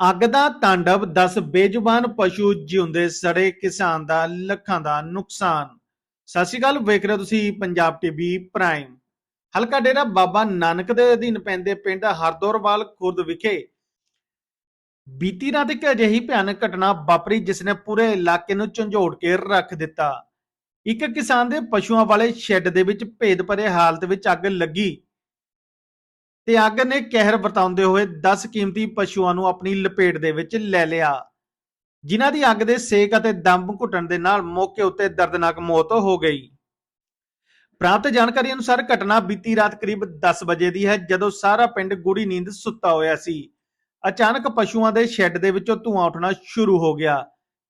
ਅੱਗ ਦਾ ਤਾਂਡਵ 10 ਬੇਜ਼ੁਬਾਨ ਪਸ਼ੂ ਜਿਉਂਦੇ ਸੜੇ ਕਿਸਾਨ ਦਾ ਲੱਖਾਂ ਦਾ ਨੁਕਸਾਨ। ਸਤਿ ਸ਼੍ਰੀ ਅਕਾਲ, ਵੇਖ ਰਹੇ ਹੋ ਤੁਸੀਂ ਪੰਜਾਬ ਟੀਵੀ ਪ੍ਰਾਈਮ। ਹਲਕਾ ਡੇਰਾ ਬਾਬਾ ਨਾਨਕ ਦੇ ਅਧੀਨ ਪੈਂਦੇ ਪਿੰਡ ਹਰਦੋਰਵਾਲ ਖੁਰਦ ਵਿਖੇ ਬੀਤੀ ਰਾਤ ਇੱਕ ਅਜਿਹੀ ਭਿਆਨਕ ਘਟਨਾ ਵਾਪਰੀ ਜਿਸ ਨੇ ਪੂਰੇ ਇਲਾਕੇ ਨੂੰ ਝੰਜੋੜ ਕੇ ਰੱਖ ਦਿੱਤਾ। ਇੱਕ ਕਿਸਾਨ ਦੇ ਪਸ਼ੂਆਂ ਵਾਲੇ ਸ਼ੈੱਡ ਦੇ ਵਿੱਚ ਭੇਦ ਭਰੇ ਹਾਲਤ ਵਿੱਚ ਅੱਗ ਲੱਗੀ। ਤੇ ਅੱਗ ਨੇ ਕਹਿਰ ਵਰਤਾਉਂਦੇ ਹੋਏ 10 ਕੀਮਤੀ ਪਸ਼ੂਆਂ ਨੂੰ ਆਪਣੀ ਲਪੇਟ ਦੇ ਵਿੱਚ ਲੈ ਲਿਆ। ਜਿਨ੍ਹਾਂ ਦੀ ਅੱਗ ਦੇ ਸੇਕ ਅਤੇ ਦਮ ਘੁੱਟਣ ਦੇ ਨਾਲ ਮੌਕੇ ਉੱਤੇ ਦਰਦਨਾਕ ਮੌਤ ਹੋ ਗਈ। ਪ੍ਰਾਪਤ ਜਾਣਕਾਰੀ ਅਨੁਸਾਰ ਘਟਨਾ ਬੀਤੀ ਰਾਤ ਕਰੀਬ 10 ਵਜੇ ਦੀ ਹੈ, ਜਦੋਂ ਸਾਰਾ ਪਿੰਡ ਗੂੜੀ ਨੀਂਦ ਸੁੱਤਾ ਹੋਇਆ ਸੀ। ਅਚਾਨਕ ਪਸ਼ੂਆਂ ਦੇ ਸ਼ੈੱਡ ਦੇ ਵਿੱਚੋਂ ਧੂੰਆਂ ਉੱਠਣਾ ਸ਼ੁਰੂ ਹੋ ਗਿਆ।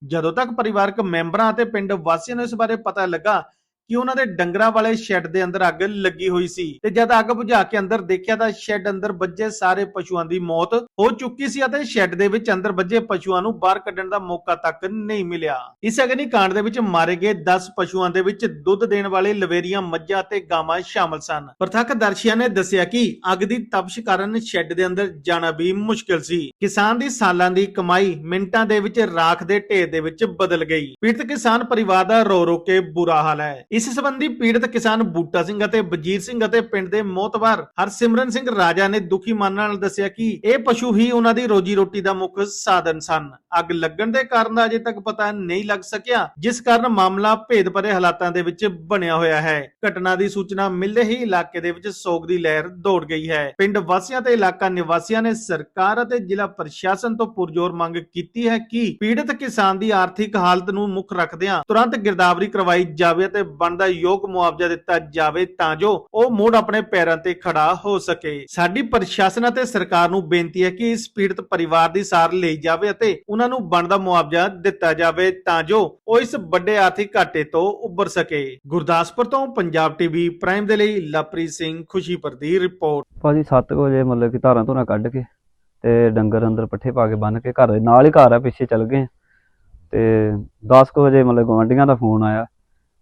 ਜਦੋਂ ਤੱਕ ਪਰਿਵਾਰਕ ਮੈਂਬਰਾਂ ਅਤੇ ਪਿੰਡ ਵਾਸੀਆਂ ਨੂੰ ਇਸ ਬਾਰੇ ਪਤਾ ਲੱਗਾ ਕਿ ਉਹਨਾਂ ਦੇ ਡੰਗਰਾਂ ਵਾਲੇ ਸ਼ੈੱਡ ਦੇ ਅੰਦਰ ਅੱਗ ਲੱਗੀ ਹੋਈ ਸੀ। ਤੇ ਜਦ ਅੱਗ ਬੁਝਾ ਕੇ ਅੰਦਰ ਦੇਖਿਆ ਤਾਂ ਸ਼ੈੱਡ ਅੰਦਰ ਵੱਜੇ ਸਾਰੇ ਪਸ਼ੂਆਂ ਦੀ ਮੌਤ ਹੋ ਚੁੱਕੀ ਸੀ ਅਤੇ ਸ਼ੈੱਡ ਦੇ ਵਿੱਚ ਅੰਦਰ ਵੱਜੇ ਪਸ਼ੂਆਂ ਨੂੰ ਬਾਹਰ ਕੱਢਣ ਦਾ ਮੌਕਾ ਤੱਕ ਨਹੀਂ ਮਿਲਿਆ। ਇਸ ਅਗਨੀ ਕਾਂਡ ਦੇ ਵਿੱਚ ਮਾਰੇ ਗਏ 10 ਪਸ਼ੂਆਂ ਦੇ ਵਿੱਚ ਦੁੱਧ ਦੇਣ ਵਾਲੇ ਲਵੇਰੀਆਂ, ਮੱਝਾਂ ਤੇ ਗਾਵਾਂ ਸ਼ਾਮਲ ਸਨ। ਪ੍ਰਤੱਖਦਰਸ਼ੀਆਂ ਨੇ ਦੱਸਿਆ ਕਿ ਅੱਗ ਦੀ ਤਪਸ਼ ਕਾਰਨ ਸ਼ੈੱਡ ਦੇ ਅੰਦਰ ਜਾਣਾ ਵੀ ਮੁਸ਼ਕਿਲ ਸੀ। ਕਿਸਾਨ ਦੀ ਸਾਲਾਂ ਦੀ ਕਮਾਈ ਮਿੰਟਾਂ ਦੇ ਵਿੱਚ ਰਾਖ ਦੇ ਢੇਰ ਦੇ ਵਿੱਚ ਬਦਲ ਗਈ। ਪੀੜਤ ਕਿਸਾਨ ਪਰਿਵਾਰ ਦਾ ਰੋ ਰੋ ਕੇ ਬੁਰਾ ਹਾਲ ਹੈ। ਇਸ ਸਬੰਧੀ ਪੀੜਤ ਕਿਸਾਨ ਬੂਟਾ ਸਿੰਘ ਅਤੇ ਵਜੀਰ ਸਿੰਘ ਅਤੇ ਪਿੰਡ ਦੇ ਮੋਤਵਾਰ ਹਰਸਿਮਰਨ ਸਿੰਘ ਰਾਜਾ ਨੇ ਦੁਖੀ ਮਨ ਨਾਲ ਦੱਸਿਆ ਕਿ ਇਹ ਪਸ਼ੂ ਹੀ ਉਹਨਾਂ ਦੀ ਰੋਜੀ ਰੋਟੀ ਦਾ ਮੁੱਖ ਸਾਧਨ ਸਨ। ਅੱਗ ਲੱਗਣ ਦੇ ਕਾਰਨ ਦਾ ਅਜੇ ਤੱਕ ਪਤਾ ਨਹੀਂ ਲੱਗ ਸਕਿਆ, ਜਿਸ ਕਾਰਨ ਮਾਮਲਾ ਭੇਦ ਭਰੇ ਹਾਲਾਤਾਂ ਦੇ ਵਿੱਚ ਬਣਿਆ ਹੋਇਆ ਹੈ। ਘਟਨਾ ਦੀ ਸੂਚਨਾ ਮਿਲਦੇ ਹੀ ਇਲਾਕੇ ਦੇ ਵਿੱਚ ਸੋਗ ਦੀ ਲਹਿਰ ਦੌੜ ਗਈ ਹੈ। ਪਿੰਡ ਵਾਸੀਆਂ ਤੇ ਇਲਾਕਾ ਨਿਵਾਸੀਆਂ ਨੇ ਸਰਕਾਰ ਅਤੇ ਜ਼ਿਲ੍ਹਾ ਪ੍ਰਸ਼ਾਸਨ ਤੋਂ ਪੁਰਜ਼ੋਰ ਮੰਗ ਕੀਤੀ ਹੈ ਕਿ ਪੀੜਤ ਕਿਸਾਨ ਦੀ ਆਰਥਿਕ ਹਾਲਤ ਨੂੰ ਮੁੱਖ ਰੱਖਦਿਆਂ ਤੁਰੰਤ ਗਿਰਦਾਵਰੀ ਕਰਵਾਈ ਜਾਵੇ ਅਤੇ ਬਣਦਾ ਯੋਗ ਮੁਆਵਜ਼ਾ ਦਿੱਤਾ ਜਾਵੇ ਤਾਂ ਜੋ ਉਹ ਮੁੜ ਆਪਣੇ ਪੈਰਾਂ ਤੇ ਖੜਾ ਹੋ ਸਕੇ। ਸਾਡੀ ਪ੍ਰਸ਼ਾਸਨ ਅਤੇ ਸਰਕਾਰ ਨੂੰ ਬੇਨਤੀ ਹੈ ਕਿ ਇਸ ਪੀੜਤ ਪਰਿਵਾਰ ਦੀ ਸਾਰ ਲਈ ਜਾਵੇ ਅਤੇ ਉਹਨਾਂ ਨੂੰ ਬਣਦਾ ਮੁਆਵਜ਼ਾ ਦਿੱਤਾ ਜਾਵੇ ਤਾਂ ਜੋ ਉਹ ਇਸ ਵੱਡੇ ਆਰਥਿਕ ਘਾਟੇ ਤੋਂ ਉੱਭਰ ਸਕੇ। ਗੁਰਦਾਸਪੁਰ ਤੋਂ ਪੰਜਾਬ ਟੀਵੀ ਪ੍ਰਾਈਮ ਦੇ ਲਈ ਲਵਪ੍ਰੀਤ ਸਿੰਘ ਖੁਸ਼ੀਪੁਰ ਦੀ ਰਿਪੋਰਟ। ਭਾਜੀ 7 ਵਜੇ ਮਤਲਬ ਕਿ ਧਾਰਾਂ ਧੁਰਾਂ ਕੱਢ ਕੇ ਤੇ ਡੰਗਰ ਅੰਦਰ ਪੱਠੇ ਪਾ ਕੇ ਬੰਨ ਕੇ ਘਰ ਦੇ ਨਾਲ ਹੀ ਘਰ ਆ, ਪਿੱਛੇ ਚੱਲ ਗਏ। ਤੇ 10 ਵਜੇ ਮਤਲਬ ਗੁਆਂਢੀਆਂ ਦਾ ਫੋਨ ਆਇਆ।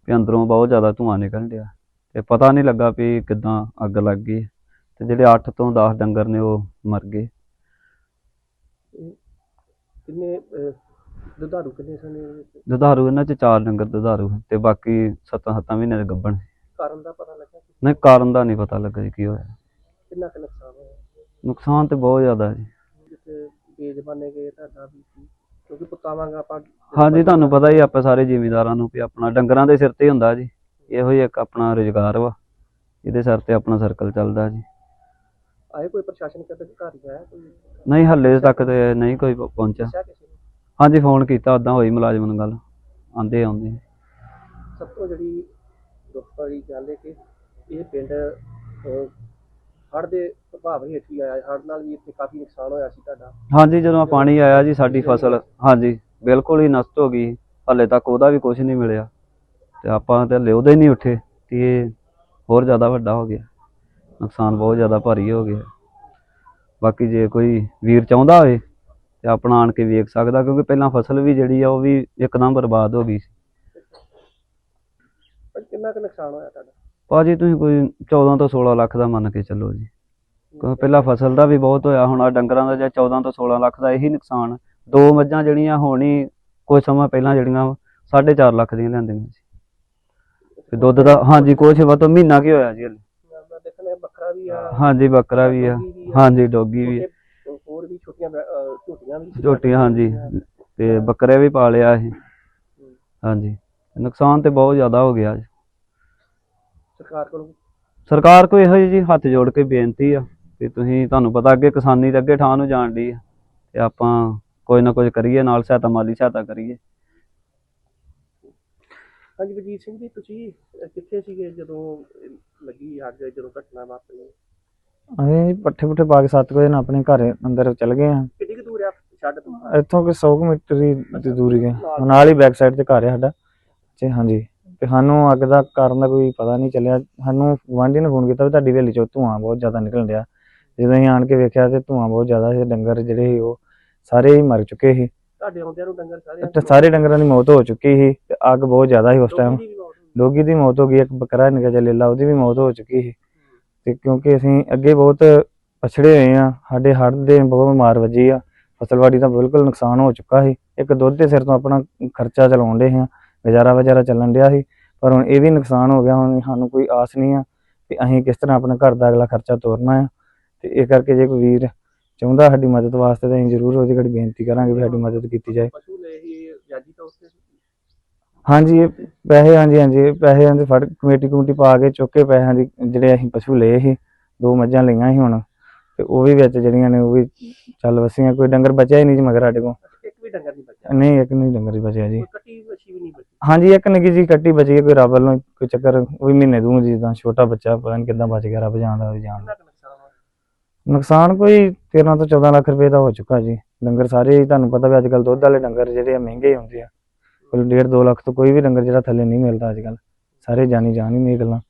ਕਿ ਅੰਦਰੋਂ ਬਹੁਤ ਜ਼ਿਆਦਾ ਧੂੰਆਂ ਨਿਕਲ ਰਿਹਾ ਤੇ ਪਤਾ ਨਹੀਂ ਲੱਗਾ ਵੀ ਕਿੱਦਾਂ ਅੱਗ ਲੱਗ ਗਈ। ਤੇ ਜਿਹੜੇ 8 ਤੋਂ 10 ਡੰਗਰ ਨੇ ਉਹ ਮਰ ਗਏ। ਕਿੰਨੇ ਦੁਧਾਰੂ ਕਿੰਨੇ ਸਨ ਇਹਦੇ ਵਿੱਚ? ਦੁਧਾਰੂ ਇਹਨਾਂ ਚ ਚਾਰ ਡੰਗਰ ਦੁਧਾਰੂ ਤੇ ਬਾਕੀ 7-7 ਮਹੀਨੇ ਦੇ ਗੱਭਣ ਕਾਰਨ ਦਾ ਪਤਾ ਲੱਗਾ ਕਿ ਨਹੀਂ ਕਾਰਨ ਦਾ ਨਹੀਂ ਪਤਾ ਲੱਗਾ ਜੀ ਕੀ ਹੋਇਆ। ਕਿੰਨਾ ਕੁ ਨੁਕਸਾਨ ਹੋਇਆ? ਨੁਕਸਾਨ ਤੇ ਬਹੁਤ ਜ਼ਿਆਦਾ ਜੀ। ਜਿੱਥੇ ਬੇਜ਼ਬਾਨੇ ਗਏ ਤੁਹਾਡਾ ਵੀ ਸੀ। ਕਿਉਂਕਿ ਪੁੱਤਾਂ ਵਾਂਗ ਆਪਾਂ ਹਾਂਜੀ ਤੁਹਾਨੂੰ ਪਤਾ ਹੀ ਆਪਾਂ ਸਾਰੇ ਜ਼ਿਮੀਂਦਾਰਾਂ ਨੂੰ ਵੀ ਆਪਣਾ ਡੰਗਰਾਂ ਦੇ ਸਿਰ ਤੇ ਹੀ ਹੁੰਦਾ ਜੀ। ਇਹੋ ਹੀ ਇੱਕ ਆਪਣਾ ਰੁਜ਼ਗਾਰ ਵਾ ਇਹਦੇ ਸਿਰ ਤੇ ਆਪਣਾ ਸਰਕਲ ਚੱਲਦਾ ਜੀ। ਆਏ ਕੋਈ ਪ੍ਰਸ਼ਾਸਨਿਕ ਅਧਿਕਾਰੀ ਆਇਆ ਕੋਈ? ਨਹੀਂ ਹੱਲੇ ਤੱਕ ਤੇ ਨਹੀਂ ਕੋਈ ਪ- ਪਹੁੰਚਿਆ। ਦੱਸਿਆ ਕਿਸੇ ਨੇ? ਹਾਂਜੀ ਫੋਨ ਕੀਤਾ ਉਦਾਂ ਹੋਈ ਮੁਲਾਜ਼ਮ ਨਾਲ ਗੱਲ। ਆਂਦੇ ਆਉਂਦੇ। ਸਭ ਤੋਂ ਜਿਹੜੀ ਦੁੱਖ ਵਾਲੀ ਗੱਲ ਹੈ ਕਿ ਇਹ ਪਿੰਡ ਹੜ੍ਹ ਦੇ ਪ੍ਰਭਾਵ ਹੇਠ ਹੀ ਆਇਆ ਹੜ੍ਹ ਨਾਲ ਵੀ ਇੱਥੇ ਕਾਫੀ ਨੁਕਸਾਨ ਹੋਇਆ ਸੀ ਤੁਹਾਡਾ। ਹਾਂਜੀ ਜਦੋਂ ਪਾਣੀ ਆਇਆ ਜੀ ਸਾਡੀ ਫਸਲ ਹਾਂਜੀ। ਬਿਲਕੁਲ ਹੀ ਨਸ਼ਟ ਹੋ ਗਈ। ਹੱਲੇ ਤੱਕ ਉਹਦਾ ਵੀ ਕੁਝ ਨਹੀਂ ਮਿਲਿਆ। ਤੇ ਆਪਾਂ ਤੇ ਹੱਲੇ ਉਹਦੇ ਨਹੀਂ ਉੱਠੇ ਤੇ ਇਹ ਹੋਰ ਜ਼ਿਆਦਾ ਵੱਡਾ ਹੋ ਗਿਆ। ਨੁਕਸਾਨ ਬਹੁਤ ਜ਼ਿਆਦਾ ਭਾਰੀ ਹੋ ਗਿਆ। ਬਾਕੀ ਜੇ ਕੋਈ ਵੀਰ ਚਾਹੁੰਦਾ ਹੋਵੇ ਤੇ ਆਪਣਾ ਆਣ ਕੇ ਵੇਖ ਸਕਦਾ ਕਿਉਂਕਿ ਪਹਿਲਾਂ ਫਸਲ ਵੀ ਜਿਹੜੀ ਆ ਉਹ ਵੀ ਇੱਕਦਮ ਬਰਬਾਦ ਹੋ ਗਈ ਸੀ। ਕਿੰਨਾ ਕੁ ਨੁਕਸਾਨ ਹੋਇਆ ਤੁਹਾਡਾ? ਭਾਜੀ ਤੁਸੀਂ ਕੋਈ 14 ਤੋਂ 16 ਲੱਖ ਦਾ ਮੰਨ ਕੇ ਚੱਲੋ ਜੀ। ਕਿਉਂਕਿ ਪਹਿਲਾਂ ਫਸਲ ਦਾ ਵੀ ਬਹੁਤ ਹੋਇਆ ਹੁਣ ਆ ਡੰਗਰਾਂ ਦਾ ਜਾਂ 14 ਤੋਂ 16 ਲੱਖ ਦਾ ਇਹੀ ਨੁਕਸਾਨ। ਦੋ ਮੱਝਾਂ ਜਿਹੜੀਆਂ ਹੋਣੀ ਕੁਝ ਸਮਾਂ ਪਹਿਲਾਂ ਜਿਹੜੀਆਂ 4.5 ਲੱਖ ਦੀਆਂ ਲਿਆਂਦੀਆਂ ਸੀ। ਤੇ ਦੁੱਧ ਦਾ ਹਾਂਜੀ ਕੁਛ ਵਾ ਤਾਂ ਮਹੀਨਾ ਕੀ ਹੋਇਆ ਜੀ ਹਲੇ। ਮੈਂ ਦੇਖਣੇ ਬੱਕਰਾ ਵੀ ਆ। ਹਾਂਜੀ ਬੱਕਰਾ ਵੀ ਆ। ਹਾਂਜੀ ਡੋਗੀ ਵੀ ਹੋਰ ਛੋਟੀਆਂ ਝੋਟੀਆਂ ਵੀ ਝੋਟੀਆਂ ਹਾਂਜੀ। ਤੇ ਬੱਕਰੇ ਵੀ ਪਾਲਿਆ ਇਹ ਹਾਂਜੀ। ਨੁਕਸਾਨ ਤੇ ਬਹੁਤ ਜ਼ਿਆਦਾ ਹੋ ਗਿਆ ਜੀ। ਸਰਕਾਰ ਕੋਲੋਂ? ਸਰਕਾਰ ਕੋਈ ਇਹੋ ਜਿਹੀ ਜੀ ਹੱਥ ਜੋੜ ਕੇ ਬੇਨਤੀ ਆ ਕਿ ਤੁਸੀਂ ਤੁਹਾਨੂੰ ਪਤਾ ਅੱਗੇ ਕਿਸਾਨੀ ਦੇ ਅੱਗੇ ਠਾਂ ਨੂੰ ਜਾਣ ਦੀ ਆ ਤੇ ਆਪਾਂ ਕੋਈ ਨਾ ਕੁਝ ਕਰੀਏ ਨਾਲ ਸਹਾਇਤਾ ਮਾਲੀ ਸਹਾਇਤਾ ਕਰੀਏ। ਹਾਂਜੀ ਵਜੀਤ ਸਿੰਘ ਜੀ ਤੁਸੀਂ ਕਿੱਥੇ ਸੀਗੇ ਜਦੋਂ ਲੱਗੀ ਅੱਗ ਜਦੋਂ ਘਟਨਾ ਵਾਪਰੀ? ਅਸੀਂ ਪੱਠੇ ਪੁੱਠੇ ਪਾ ਕੇ 7 ਵਜੇ ਨਾਲ ਆਪਣੇ ਘਰ ਅੰਦਰ ਚਲ ਗਏ ਆ। ਕਿੰਨੀ ਕੁ ਦੂਰ ਆ? ਛੱਡ ਤੋਂ ਇੱਥੋਂ ਕਿ 100 ਕੁ ਮੀਟਰ ਦੀ ਦੂਰੀ ਗਏ ਨਾਲ ਹੀ। ਬੈਕ ਸਾਈਡ ਤੇ ਘਰ ਹੈ ਸਾਡਾ। ਤੇ ਹਾਂਜੀ। ਤੇ ਸਾਨੂੰ ਅੱਗ ਦਾ ਕਾਰਨ ਦਾ ਕੋਈ ਪਤਾ ਨਹੀਂ ਚੱਲਿਆ। ਸਾਨੂੰ ਗੁਆਂਢੀ ਨੇ ਫੋਨ ਕੀਤਾ ਵੀ ਤੁਹਾਡੀ ਹਵੇਲੀ ਚੋਂ ਧੂਆਂ ਬਹੁਤ ਜ਼ਿਆਦਾ ਨਿਕਲ ਰਿਹਾ ਜਦੋਂ ਅਸੀਂ ਆਣ ਕੇ ਵੇਖਿਆ ਤੇ ਧੂਆਂ ਬਹੁਤ ਜ਼ਿਆਦਾ ਸੀ ਡੰਗਰ ਜਿਹੜੇ ਸੀ ਉਹ ਸਾਰੇ ਹੀ ਮਰ ਚੁੱਕੇ ਸੀ। ਤੁਹਾਡੇ ਆਉਂਦਿਆਂ ਨੂੰ ਡੰਗਰ ਸਾਰੇ ਤੇ ਸਾਰੇ ਡੰਗਰਾਂ ਦੀ ਮੌਤ ਹੋ ਚੁੱਕੀ ਸੀ ਤੇ ਅੱਗ ਬਹੁਤ ਜ਼ਿਆਦਾ ਸੀ ਉਸ ਟਾਈਮ ਡੋਗੀ ਦੀ ਮੌਤ ਹੋ ਗਈ। ਇੱਕ ਬੱਕਰਾ ਨਿਕਾ ਜਲੇਲਾ ਉਹਦੀ ਵੀ ਮੌਤ ਹੋ ਚੁੱਕੀ ਸੀ। ਤੇ ਕਿਉਂਕਿ ਅਸੀਂ ਅੱਗੇ ਬਹੁਤ ਪਛੜੇ ਹੋਏ ਆ ਸਾਡੇ ਹੜ੍ਹ ਦੇ ਬਹੁਤ ਮਾਰ ਵੱਜੀ ਆ ਫਸਲਵਾੜੀ ਦਾ ਬਿਲਕੁਲ ਨੁਕਸਾਨ ਹੋ ਚੁੱਕਾ ਸੀ। ਇੱਕ ਦੁੱਧ ਦੇ ਸਿਰ ਤੋਂ ਆਪਣਾ ਖਰਚਾ ਚਲਾਉਣ ਦੇ ਹਾਂ। ਗੁਜ਼ਾਰਾ ਵਜਾਰਾ ਚੱਲਣ ਡਿਆ ਸੀ ਪਰ ਹੁਣ ਇਹ ਵੀ ਨੁਕਸਾਨ ਹੋ ਗਿਆ ਹੁਣ ਸਾਨੂੰ ਕੋਈ ਆਸ ਨਹੀਂ ਆ ਕਿ ਅਸੀਂ ਕਿਸ ਤਰ੍ਹਾਂ ਆਪਣਾ ਘਰ ਦਾ ਅਗਲਾ ਖਰਚਾ ਤੋਰਨਾ ਆ। ਤੇ ਇਹ ਕਰਕੇ ਜੇ ਕੋਈ ਵੀਰ ਚਾਹੁੰਦਾ ਸਾਡੀ ਮਦਦ ਵਾਸਤੇ ਤਾਂ ਅਸੀਂ ਜ਼ਰੂਰ ਉਹਦੀ ਘੜੀ ਬੇਨਤੀ ਕਰਾਂਗੇ ਵੀ ਸਾਡੀ ਮਦਦ ਕੀਤੀ ਜਾਏ। ਪਸ਼ੂ ਲਏ ਹੀ ਵਿਆਜੀ ਤੌਰ ਤੇ ਹਾਂਜੀ ਇਹ ਪੈਸੇ ਹਾਂਜੀ ਹਾਂਜੀ ਪੈਸੇ ਹਾਂਜੀ ਫੜ ਕਮੇਟੀ ਕਮੇਟੀ ਪਾ ਕੇ ਚੁੱਕ ਪੈਸਿਆਂ ਦੀ ਜਿਹੜੇ ਅਸੀਂ ਪਸ਼ੂ ਲਏ ਸੀ ਦੋ ਮੱਝਾਂ ਲਈਆਂ ਸੀ ਹੁਣ ਤੇ ਉਹ ਵੀ ਵਿੱਚ ਜਿਹੜੀਆਂ ਨੇ ਉਹ ਵੀ ਚੱਲ ਵਸੀਆਂ ਕੋਈ ਡੰਗਰ ਬਚਿਆ ਹੀ ਨਹੀਂ ਜੀ ਮਗਰ ਸਾਡੇ ਕੋਲ। ਡੰਗਰ ਨਹੀਂ ਬਚਿਆ। ਨਹੀਂ ਇੱਕ ਨਹੀਂ ਡੰਗਰ ਹੀ ਬਚਿਆ ਜੀ। ਕੋਈ ਕੱਟੀ ਵੱਛੀ ਵੀ ਨਹੀਂ ਬਚੀ। ਹਾਂਜੀ ਇੱਕ ਨਿੱਕੀ ਜੀ ਕੱਟੀ ਬਚ ਗਈ ਕੋਈ ਰੱਬ ਵੱਲੋਂ ਕੋਈ ਚੱਕਰ ਉਹ ਵੀ ਮਹੀਨੇ ਦੂੰ ਜਿੱਦਾਂ ਛੋਟਾ ਬੱਚਾ ਪਤਾ ਨਹੀਂ ਕਿੱਦਾਂ ਬਚ ਗਿਆ ਰੱਬ ਜਾਣਦਾ ਕਿੰਨਾ ਕੁ ਨੁਕਸਾਨ ਹੋਇਆ? ਨੁਕਸਾਨ ਕੋਈ 13 ਤੋਂ 14 ਲੱਖ ਰੁਪਏ ਦਾ ਹੋ ਚੁੱਕਾ ਜੀ। ਡੰਗਰ ਸਾਰੇ ਹੀ ਤੁਹਾਨੂੰ ਪਤਾ ਵੀ ਅੱਜ ਕੱਲ ਦੁੱਧ ਵਾਲੇ ਡੰਗਰ ਜਿਹੜੇ ਆ ਮਹਿੰਗੇ ਹੁੰਦੇ ਆ। ਕੋਈ 1.5 2 ਲੱਖ ਤੋਂ ਕੋਈ ਵੀ ਡੰਗਰ ਜਿਹੜਾ ਥੱਲੇ ਨਹੀਂ ਮਿਲਦਾ ਅੱਜ ਕੱਲ ਸਾਰੇ ਜਾਣੀ ਜਾਣ ਹੀ ਨਹੀਂ ਇਹ ਗੱਲਾਂ।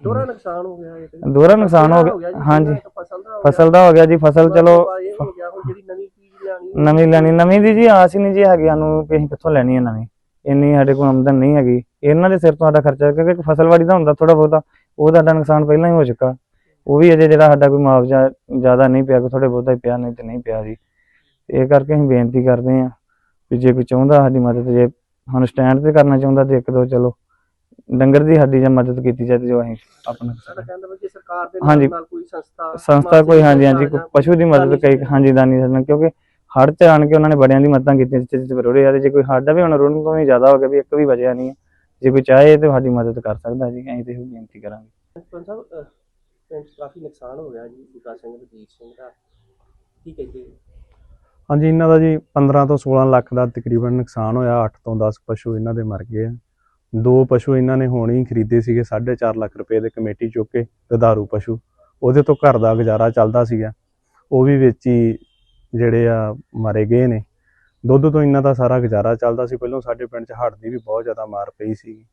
ਦੋਹਰਾ ਨੁਕਸਾਨ ਹੋ ਗਿਆ ਇਹ ਤੇ। ਦੋਹਰਾ ਨੁਕਸਾਨ ਹੋ ਜੀ, ਗਿਆ ਹਾਂਜੀ। ਫਸਲ ਦਾ ਹੋ ਗਿਆ, ਫਸਲ ਦਾ ਹੋ ਗਿਆ ਜੀ ਫਸਲ ਚਲੋ ਇਹ ਹੋ ਗਿਆ ਹੁਣ ਜਿਹੜੀ ਨਵੀਂ ਚੀਜ਼ ਲੈਣੀ ਨਵੀਂ ਲੈਣੀ ਨਵੀਂ ਦੀ ਜੀ ਆਸ ਹੀ ਨਹੀਂ ਜੀ ਹੈਗੀ ਸਾਨੂੰ ਕਿ ਅਸੀਂ ਕਿੱਥੋਂ ਲੈਣੀ ਹੈ ਨਵੀਂ। ਇੰਨੀ ਸਾਡੇ ਕੋਲ ਆਮਦਨ ਨਹੀਂ ਹੈਗੀ। ਇਹਨਾਂ ਦੇ ਸਿਰ ਤੋਂ ਸਾਡਾ ਖਰਚਾ ਕਿਉਂਕਿ ਇੱਕ ਫਸਲਵਾੜੀ ਦਾ ਹੁੰਦਾ ਥੋੜਾ ਬਹੁਤਾ ਉਹ ਸਾਡਾ ਨੁਕਸਾਨ ਪਹਿਲਾਂ ਹੀ ਹੋ ਚੁੱਕਾ। ਉਹ ਵੀ ਅਜੇ ਜਿਹੜਾ ਸਾਡਾ ਕੋਈ ਮੁਆਵਜ਼ਾ ਜ਼ਿਆਦਾ ਨਹੀਂ ਪਿਆ ਕੋਈ ਥੋੜੇ ਬਹੁਤਾ ਹੀ ਪਿਆ ਨਹੀਂ ਤੇ ਨਹੀਂ ਪਿਆ ਜੀ। ਇਹ ਕਰਕੇ ਅਸੀਂ ਬੇਨਤੀ ਕਰਦੇ ਹਾਂ ਵੀ ਜੇ ਕੋਈ ਚਾਹੁੰਦਾ ਸਾਡੀ ਮਦਦ ਜੇ ਸਾਨੂੰ ਸਟੈਂਡ ਤੇ ਕਰਨਾ ਚਾਹੁੰਦਾ ਤੇ ਇੱਕ ਦੋ ਚਲੋ ਡੰਗਰ ਦੀ ਸਾਡੀ ਜੇ ਮਦਦ ਕੀਤੀ ਤੇ ਜੋ ਅਸੀਂ ਆਪਣਾ ਸਰਕਾਰ ਦੇ। ਨਾਲ ਕੋਈ ਸੰਸਥਾ ਸੰਸਥਾ ਕੋਈ ਹਾਂਜੀ ਹਾਂਜੀ ਪਸ਼ੂ ਦੀ ਮਦਦ ਕਈ ਹਾਂਜੀ ਦਾਨੀ ਸੱਜਣ ਕਿਉਂਕਿ ਹੜ੍ਹ ਚ ਆਣ ਕੇ ਉਹਨਾਂ ਨੇ ਬੜਿਆਂ ਦੀ ਮਦਦਾਂ ਕੀਤੀਆਂ ਜਿੱਥੇ ਜਿੱਥੇ ਰੋੜੇ ਆ ਤੇ ਜੇ ਕੋਈ ਸਾਡਾ ਵੀ ਹੁਣ ਰੋਣ ਤੋਂ ਵੀ ਜ਼ਿਆਦਾ ਹੋ ਗਿਆ ਵੀ ਇੱਕ ਵੀ ਬਚਿਆ ਨਹੀਂ। ਜੇ ਕੋਈ ਚਾਹੇ ਤੇ ਸਾਡੀ ਮਦਦ ਕਰ ਸਕਦਾ ਜੀ ਅਸੀਂ ਤੇ ਇਹ ਬੇਨਤੀ ਕਰਾਂਗੇ। ਸਰਪੰਚ ਸਾਹਿਬ ਪਿੰਡ 'ਚ ਕਾਫੀ ਨੁਕਸਾਨ ਹੋ ਗਿਆ ਜੀ ਬੂਟਾ ਸਿੰਘ ਵਜੀਤ ਸਿੰਘ ਦਾ। ਕੀ ਕਹਿੰਦੇ? ਹਾਂਜੀ ਇਹਨਾਂ ਦਾ ਜੀ 15 ਤੋਂ 16 ਲੱਖ ਦਾ ਤਕਰੀਬਨ ਨੁਕਸਾਨ ਹੋਇਆ 8 ਤੋਂ 10 ਪਸ਼ੂ ਇਹਨਾਂ ਦੇ ਮਰ ਗਏ ਆ। ਦੋ ਪਸ਼ੂ ਇਹਨਾਂ ਨੇ ਹੁਣ ਹੀ ਖਰੀਦੇ ਸੀਗੇ 4.5 ਲੱਖ ਰੁਪਏ ਦੇ ਕਮੇਟੀ ਚੁੱਕ ਕੇ ਦੁਧਾਰੂ ਪਸ਼ੂ। ਉਹਦੇ ਤੋਂ ਘਰ ਦਾ ਗੁਜ਼ਾਰਾ ਚੱਲਦਾ ਸੀਗਾ। ਉਹ ਵੀ ਵਿੱਚ ਹੀ ਜਿਹੜੇ ਆ ਮਾਰੇ ਗਏ ਨੇ। ਦੁੱਧ ਤੋਂ ਇਹਨਾਂ ਦਾ ਸਾਰਾ ਗੁਜ਼ਾਰਾ ਚੱਲਦਾ ਸੀ। ਪਹਿਲਾਂ ਸਾਡੇ ਪਿੰਡ 'ਚ ਹੜ੍ਹ ਦੀ ਵੀ ਬਹੁਤ ਜ਼ਿਆਦਾ ਮਾਰ ਪਈ ਸੀ।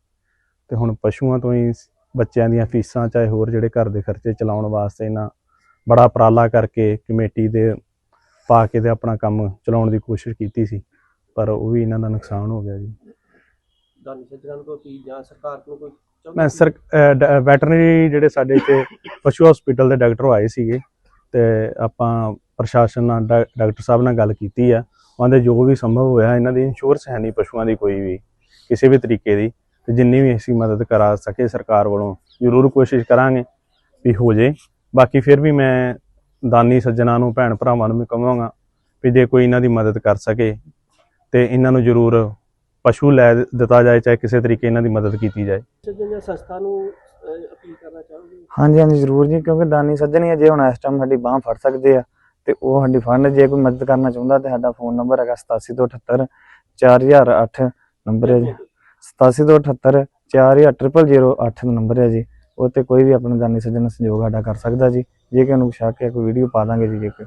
ਤੇ ਹੁਣ ਪਸ਼ੂਆਂ ਤੋਂ ਹੀ ਬੱਚਿਆਂ ਦੀਆਂ ਫੀਸਾਂ ਚਾਹੇ ਹੋਰ ਜਿਹੜੇ ਘਰ ਦੇ ਖਰਚੇ ਚਲਾਉਣ ਵਾਸਤੇ ਇਹਨਾਂ ਬੜਾ ਉਪਰਾਲਾ ਕਰਕੇ ਕਮੇਟੀ ਦੇ ਪਾ ਕੇ ਤੇ ਆਪਣਾ ਕੰਮ ਚਲਾਉਣ ਦੀ ਕੋਸ਼ਿਸ਼ ਕੀਤੀ ਸੀ। ਪਰ ਉਹ ਵੀ ਇਹਨਾਂ ਦਾ ਨੁਕਸਾਨ ਹੋ ਗਿਆ ਜੀ। ਦਾਨੀ ਸੱਜਣਾਂ ਨੂੰ ਕੋਈ ਜਾਂ ਸਰਕਾਰ ਨੂੰ ਕੋਈ ਮੈਂ? ਸਰ ਵੈਟਰਨਰੀ ਜਿਹੜੇ ਸਾਡੇ ਇੱਥੇ ਪਸ਼ੂ ਹਸਪੀਟਲ ਦੇ ਡਾਕਟਰ ਆਏ ਸੀਗੇ। ਤੇ ਆਪਾਂ ਪ੍ਰਸ਼ਾਸਨ ਨਾਲ ਡਾ- ਡਾਕਟਰ ਸਾਹਿਬ ਨਾਲ ਗੱਲ ਕੀਤੀ ਆ। ਉਹਦੇ ਜੋ ਵੀ ਸੰਭਵ ਹੋਇਆ, ਇਹਨਾਂ ਦੀ ਇੰਸ਼ੋਰੈਂਸ ਹੈ ਨਹੀਂ ਪਸ਼ੂਆਂ ਦੀ ਕੋਈ ਵੀ, ਕਿਸੇ ਵੀ ਤਰੀਕੇ ਦੀ। ਤੇ ਜਿੰਨੀ ਵੀ ਅਸੀਂ ਮਦਦ ਕਰਾ ਸਕੇ ਸਰਕਾਰ ਵੱਲੋਂ, ਜ਼ਰੂਰ ਕੋਸ਼ਿਸ਼ ਕਰਾਂਗੇ ਵੀ ਹੋ ਜੇ। ਬਾਕੀ ਫਿਰ ਵੀ ਮੈਂ ਦਾਨੀ ਸੱਜਣਾ ਨੂੰ, ਭੈਣ ਭਰਾਵਾਂ ਨੂੰ ਵੀ ਕਹਾਂਗਾ ਵੀ ਜੇ ਕੋਈ ਇਹਨਾਂ ਦੀ ਮਦਦ ਕਰ ਸਕੇ, ਤੇ ਇਹਨਾਂ ਨੂੰ ਜ਼ਰੂਰ ਪਸ਼ੂ ਲੈ ਦਿੱਤਾ ਜਾਏ, ਚਾਹੇ ਕਿਸੇ ਤਰੀਕੇ ਇਹਨਾਂ ਦੀ ਮਦਦ ਕੀਤੀ ਜਾਏ। ਸੱਜਣ ਜਾਂ ਸੰਸਥਾ ਨੂੰ ਅਪੀਲ ਕਰਨਾ ਚਾਹੋਗੇ ਹਾਂਜੀ ਹਾਂਜੀ ਜ਼ਰੂਰ ਜੀ ਕਿਉਂਕਿ ਦਾਨੀ ਸੱਜਣ ਹੀ ਆ, ਜੇ ਹੁਣ ਇਸ ਟਾਈਮ ਸਾਡੀ ਬਾਹ ਫੜ ਸਕਦੇ ਆ ਤੇ ਉਹ ਸਾਡੀ ਫੰਡ ਜੇ ਕੋਈ ਮਦਦ ਕਰਨਾ ਚਾਹੁੰਦਾ ਤੇ ਸਾਡਾ ਫੋਨ ਨੰਬਰ ਹੈਗਾ 8778 4008 ਨੰਬਰ ਹੈ ਜੀ। 8778 4008 ਨੰਬਰ ਹੈ ਜੀ। ਉਹ ਤੇ ਕੋਈ ਵੀ ਆਪਣੇ ਦਾਨੀ ਸੱਜਣ ਸਹਿਯੋਗ ਸਾਡਾ ਕਰ ਸਕਦਾ ਜੀ। ਜੇ ਕਿ ਉਹਨੂੰ ਸ਼ੱਕ ਹੈ ਕੋਈ ਵੀਡੀਓ ਪਾ ਦਾਂਗੇ ਜੀ ਜੇ ਕੋਈ